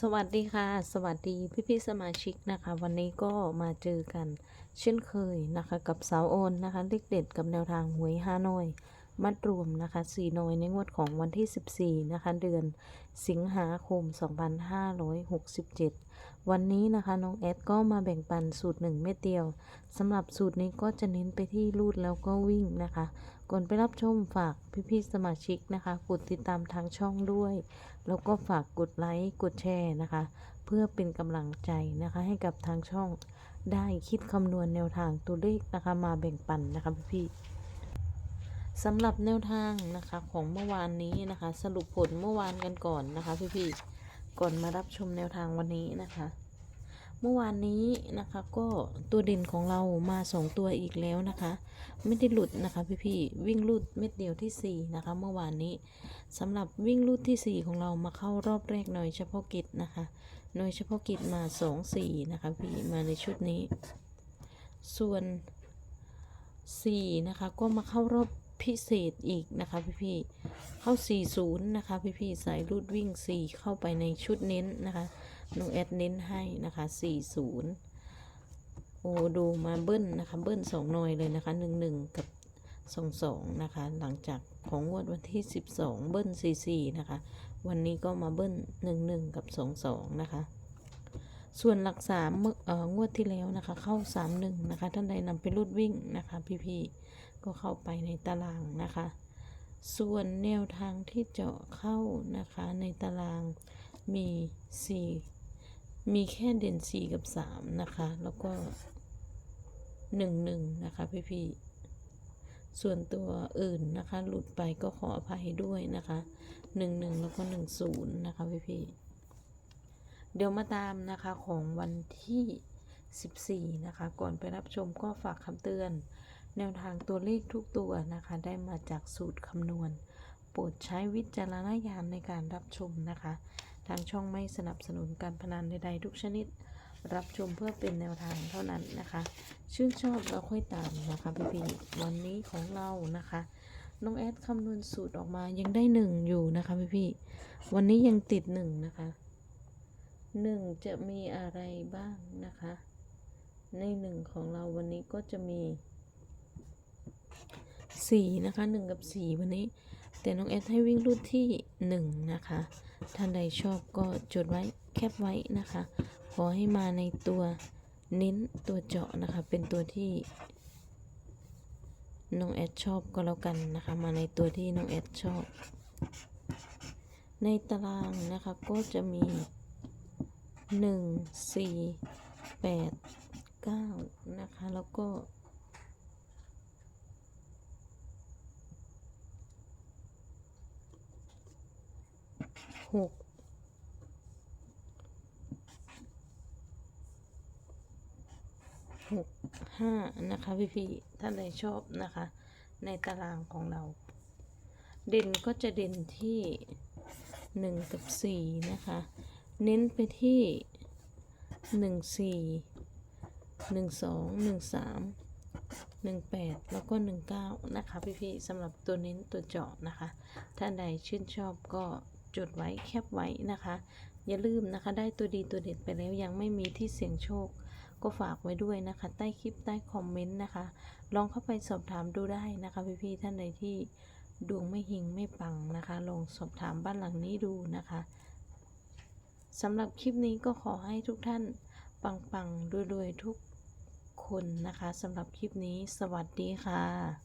สวัสดีค่ะ สวัสดีพี่พี่สมาชิกนะคะ วันนี้ก็มาเจอกัน เช่นเคยนะคะ กับสาวโอนนะคะเลขเด็ดกับแนวทางหวยฮานอย มัดรวมนะคะสี่นอยในงวดของวันที่ 14 นะคะ เดือนสิงหาคม 2567 วันนี้นะคะน้องแอดก็มาแบ่งปันสูตรหนึ่งเม็ดเดียวสำหรับสูตรนี้ก็จะเน้นไปที่รูดแล้วก็วิ่งนะคะ ก่อนไปรับชมฝากพี่ๆสมาชิกนะคะ กดติดตามทางช่องด้วย แล้วก็ฝากกดไลค์กดแชร์นะคะ เพื่อเป็นกำลังใจนะคะให้กับทางช่อง ได้คิดคำนวณแนวทางตัวเลขนะคะมาแบ่งปันนะคะพี่ๆ สำหรับแนวทางนะคะของเมื่อวานนี้นะคะ สรุปผลเมื่อวานกันก่อนนะคะ พี่ๆก่อนมารับชมแนวทางวันนี้นะคะ เมื่อวานนี้นะคะก็ตัวเด่นของเรามาสองตัวอีกแล้วนะคะ ไม่ได้หลุดนะคะ พี่ๆวิ่งลุดเม็ดเดียวที่สี่นะคะ เมื่อวานนี้สำหรับวิ่งลุดที่สี่ของเรามาเข้ารอบแรกหน่อยเฉพาะกิจนะคะหน่อยเฉพาะกิจมาสองสี่นะคะพี่มาในชุดนี้ ส่วนสี่นะคะก็มาเข้ารอบ พิเศษอีกนะคะพี่ๆเข้าสี่ศูนย์นะคะพี่ๆสายรูดวิ่งสี่เข้าไปในชุดเน้นนะคะน้องแอดเน้นให้นะคะสี่ศูนย์โอ้ดูมาเบิ้ลนะคะ เบิ้ลสองหน่อยเลยนะคะหนึ่งหนึ่งกับสองสองนะคะ หลังจากของงวดวันที่สิบสองเบิ้ลสี่สี่นะคะ วันนี้ก็มาเบิ้ลหนึ่งหนึ่งกับสองสองนะคะ ส่วนหลักสามเอ่องวดที่แล้วนะคะ เข้าสามหนึ่งนะคะ ท่านใดนำไปรูดวิ่งนะคะ พี่ๆก็เข้าไปในตารางนะคะ ส่วนแนวทางที่เจาะเข้านะคะในตารางมีสี่มีแค่เด่นสี่กับสามนะคะ แล้วก็หนึ่งหนึ่งนะคะพี่พี่ๆส่วนตัวอื่นนะคะ หลุดไปก็ขออภัยด้วยนะคะหนึ่งหนึ่งแล้วก็หนึ่งศูนย์นะคะพี่พี่ เดี๋ยวมาตามนะคะของวันที่สิบสี่นะคะ ก่อนไปรับชมก็ฝากคำเตือน แนวทางตัวเลขทุกตัวนะคะ ได้มาจากสูตรคำนวณ โปรดใช้วิจารณญาณในการรับชมนะคะ ทางช่องไม่สนับสนุนการพนันใดๆทุกชนิด รับชมเพื่อเป็นแนวทางเท่านั้นนะคะ ชื่นชอบเราค่อยตามนะคะพี่พี่ๆวันนี้ของเรานะคะน้องแอดคำนวณสูตรออกมายังได้หนึ่งอยู่นะคะพี่พี่ๆวันนี้ยังติดหนึ่งนะคะ หนึ่งจะมีอะไรบ้างนะคะ ในหนึ่งของเราวันนี้ก็จะมีสี่นะคะหนึ่งกับสี่วันนี้ แต่น้องแอดให้วิ่งรูดที่หนึ่งนะคะ ท่านใดชอบก็จดไว้แคปไว้นะคะ ขอให้มาในตัวเน้นตัวเจาะนะคะ เป็นตัวที่น้องแอดชอบก็แล้วกันนะคะ มาในตัวที่น้องแอดชอบ ในตารางนะคะก็จะมี หนึ่งสี่แปดเก้านะคะ แล้วก็หกหกห้านะคะ พี่พี่ท่านใดชอบนะคะ ในตารางของเรา เด่นก็จะเด่นที่หนึ่งกับสี่นะคะ เน้นไปที่หนึ่งสี่หนึ่งสองหนึ่งสามหนึ่งแปดแล้วก็หนึ่งเก้านะคะพี่ๆสำหรับตัวเน้นตัวเจาะนะคะท่านใดชื่นชอบก็จดไว้แคปไว้นะคะ อย่าลืมนะคะได้ตัวดีตัวเด็ดไปแล้วยังไม่มีที่เสี่ยงโชค ก็ฝากไว้ด้วยนะคะ ใต้คลิปใต้คอมเมนต์นะคะ ลองเข้าไปสอบถามดูได้นะคะพี่ๆท่านใดที่ดวงไม่หิงไม่ปังนะคะ ลองสอบถามบ้านหลังนี้ดูนะคะ สำหรับคลิปนี้ก็ขอให้ทุกท่านปังๆรวยๆทุกคนนะคะสำหรับคลิปนี้สวัสดีค่ะ